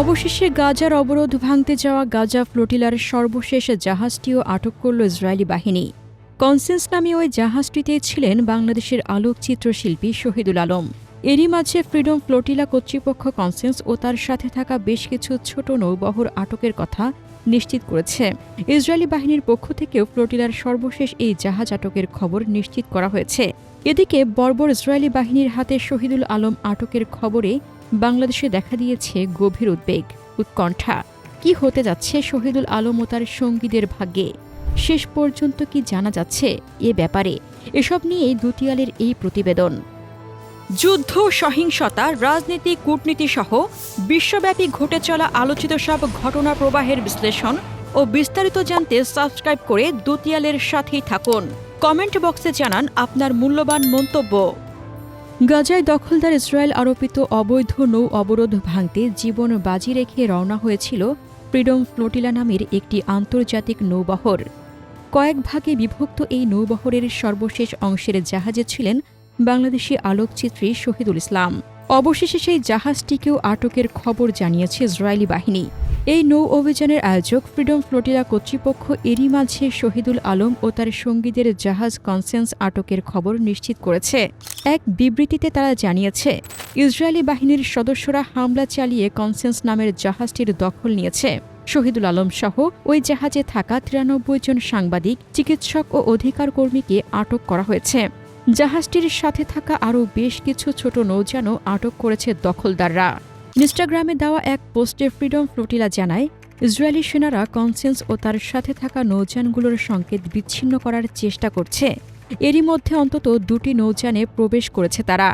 অবশেষে গাজার অবরোধ ভাঙতে যাওয়া গাজা ফ্লোটিলার সর্বশেষ জাহাজটিও আটক করল ইসরায়েলি বাহিনী। কনসেন্স নামে ওই জাহাজটিতে ছিলেন বাংলাদেশের আলোকচিত্র শিল্পী শহীদুল আলম। এরই মাঝে ফ্রিডম ফ্লোটিলা কর্তৃপক্ষ কনসেন্স ও তার সাথে থাকা বেশ কিছু ছোট নৌবহর আটকের কথা নিশ্চিত করেছে। ইসরায়েলি বাহিনীর পক্ষ থেকেও ফ্লোটিলার সর্বশেষ এই জাহাজ আটকের খবর নিশ্চিত করা হয়েছে। এদিকে বর্বর ইসরায়েলি বাহিনীর হাতে শহীদুল আলম আটকের খবরে বাংলাদেশে দেখা দিয়েছে গভীর উদ্বেগ, উৎকণ্ঠা। কি হতে যাচ্ছে শহীদুল আলম ও তার সঙ্গীদের ভাগ্যে? শেষ পর্যন্ত কি জানা যাচ্ছে এ ব্যাপারে? এসব নিয়েই দুতিয়ালের এই প্রতিবেদন। যুদ্ধ, সহিংসতা, রাজনীতি, কূটনীতি সহ বিশ্বব্যাপী ঘটে চলা আলোচিত সব ঘটনা প্রবাহের বিশ্লেষণ ও বিস্তারিত জানতে সাবস্ক্রাইব করে দুতিয়ালের সাথেই থাকুন। কমেন্ট বক্সে জানান আপনার মূল্যবান মন্তব্য। গাজায় দখলদার ইসরায়েল আরোপিত অবৈধ নৌ অবরোধ ভাঙতে জীবন বাজি রেখে রওনা হয়েছিল ফ্রিডম ফ্লোটিলা নামের একটি আন্তর্জাতিক নৌবহর। কয়েক ভাগে বিভক্ত এই নৌবহরের সর্বশেষ অংশের জাহাজে ছিলেন বাংলাদেশি আলোকচিত্রী শহীদুল ইসলাম। অবশেষে সেই জাহাজটিকেও আটকের খবর জানিয়েছে ইসরায়েলি বাহিনী। এই নৌ অভিযানের আয়োজক ফ্রিডম ফ্লোটিলা কর্তৃপক্ষ এরই মাঝে শহীদুল আলম ও তার সঙ্গীদের জাহাজ কনসেন্স আটকের খবর নিশ্চিত করেছে। এক বিবৃতিতে তারা জানিয়েছে, ইসরায়েলি বাহিনীর সদস্যরা হামলা চালিয়ে কনসেন্স নামের জাহাজটির দখল নিয়েছে। শহীদুল আলম সহ ওই জাহাজে থাকা তিরানব্বই জন সাংবাদিক, চিকিৎসক ও অধিকার কর্মীকে আটক করা হয়েছে। জাহাজটির সাথে থাকা আরও বেশ কিছু ছোট নৌযানও আটক করেছে দখলদাররা। ইনস্টাগ্রামে দেওয়া এক পোস্টে ফ্রিডম ফ্লোটিলা জানায়, ইসরায়েলি সেনারা কনসেন্স ও তার সাথে থাকা নৌযানগুলোর সংকেত বিচ্ছিন্ন করার চেষ্টা করছে। এরই মধ্যে অন্তত দুটি নৌযানে প্রবেশ করেছে তারা।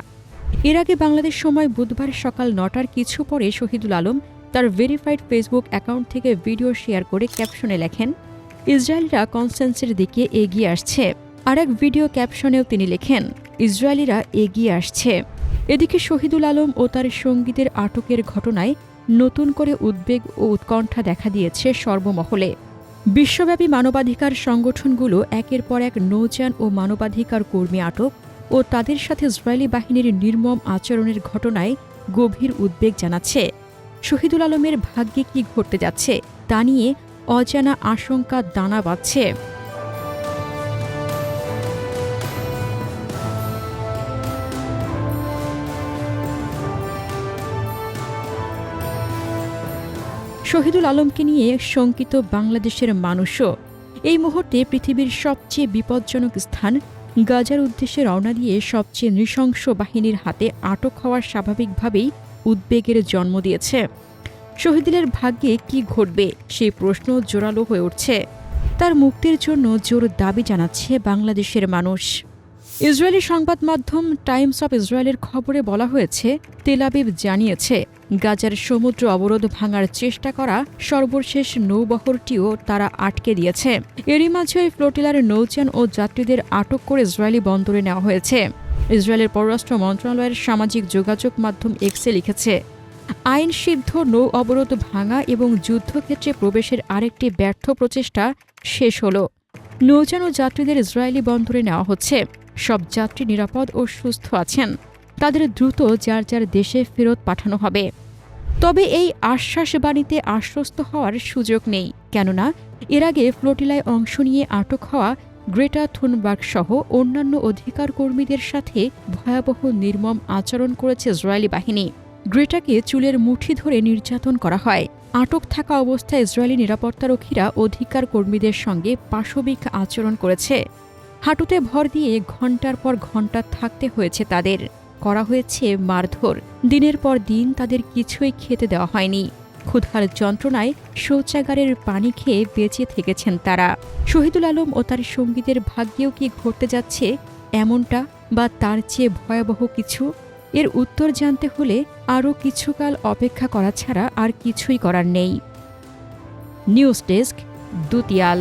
এর আগে বাংলাদেশ সময় বুধবার সকাল নটার কিছু পরে শহীদুল আলম তার ভেরিফাইড ফেসবুক অ্যাকাউন্ট থেকে ভিডিও শেয়ার করে ক্যাপশনে লেখেন, ইসরায়েলিরা কনসেন্সের দিকে এগিয়ে আসছে। আর এক ভিডিও ক্যাপশনেও তিনি লেখেন, ইসরায়েলিরা এগিয়ে আসছে। এদিকে শহীদুল আলম ও তার সঙ্গীদের আটকের ঘটনায় নতুন করে উদ্বেগ ও উৎকণ্ঠা দেখা দিয়েছে সর্বমহলে। বিশ্বব্যাপী মানবাধিকার সংগঠনগুলো একের পর এক নৌযান ও মানবাধিকার কর্মী আটক ও তাদের সাথে ইসরায়েলি বাহিনীর নির্মম আচরণের ঘটনায় গভীর উদ্বেগ জানাচ্ছে। শহীদুল আলমের ভাগ্যে কি ঘটতে যাচ্ছে তা নিয়ে অজানা আশঙ্কা দানা বাঁধছে। শহীদুল আলমকে নিয়ে শঙ্কিত বাংলাদেশের মানুষও। এই মুহূর্তে পৃথিবীর সবচেয়ে বিপজ্জনক স্থান গাজার উদ্দেশ্যে রওনা দিয়ে সবচেয়ে নৃশংস বাহিনীর হাতে আটক হওয়ার স্বাভাবিকভাবেই উদ্বেগের জন্ম দিয়েছে। শহীদুলের ভাগ্যে কি ঘটবে সেই প্রশ্ন জোরালো হয়ে উঠছে। তার মুক্তির জন্য জোর দাবি জানাচ্ছে বাংলাদেশের মানুষ। ইসরায়েলি সংবাদ মাধ্যম টাইমস অফ ইসরায়েলের খবরে বলা হয়েছে তেলাবিব জানিয়েছে, গাজার সমুদ্র অবরোধ ভাঙার চেষ্টা করা সর্বশেষ নৌবহরটিও তারা আটকে দিয়েছে। এরই মাঝে ওই ফ্লোটিলার নৌযান ও যাত্রীদের আটক করে ইসরায়েলি বন্দরে নেওয়া হয়েছে। ইসরায়েলের পররাষ্ট্র মন্ত্রণালয়ের সামাজিক যোগাযোগ মাধ্যম এক্সে লিখেছে আইন সিদ্ধ নৌ অবরোধ ভাঙা এবং যুদ্ধক্ষেত্রে প্রবেশের আরেকটি ব্যর্থ প্রচেষ্টা শেষ হল। নৌযান ও যাত্রীদের ইসরায়েলি বন্দরে নেওয়া হচ্ছে। সব যাত্রী নিরাপদ ও সুস্থ আছেন। তাদের দ্রুত যার যার দেশে ফেরত পাঠানো হবে। তবে এই আশ্বাস বাণীতে আশ্বস্ত হওয়ার সুযোগ নেই, কেননা এর আগে ফ্লোটিলায় অংশ নিয়ে আটক হওয়া গ্রেটা থুনবার্গ সহ অন্যান্য অধিকার কর্মীদের সাথে ভয়াবহ নির্মম আচরণ করেছে ইসরায়েলি বাহিনী। গ্রেটাকে চুলের মুঠি ধরে নির্যাতন করা হয়। আটক থাকা অবস্থায় ইসরায়েলি নিরাপত্তারক্ষীরা অধিকার কর্মীদের সঙ্গে পাশবিক আচরণ করেছে। হাঁটুতে ভর দিয়ে ঘণ্টার পর ঘণ্টা থাকতে হয়েছে তাদের। করা হয়েছে মারধর। দিনের পর দিন তাদের কিছুই খেতে দেওয়া হয়নি। ক্ষুধার যন্ত্রণায় শৌচাগারের পানি খেয়ে বেঁচে থেকেছেন তারা। শহীদুল আলম ও তার সঙ্গীদের ভাগ্যেও কি ঘটতে যাচ্ছে এমনটা বা তার চেয়ে ভয়াবহ কিছু? এর উত্তর জানতে হলে আরও কিছুকাল অপেক্ষা করা ছাড়া আর কিছুই করার নেই। News desk, দুতিয়াল।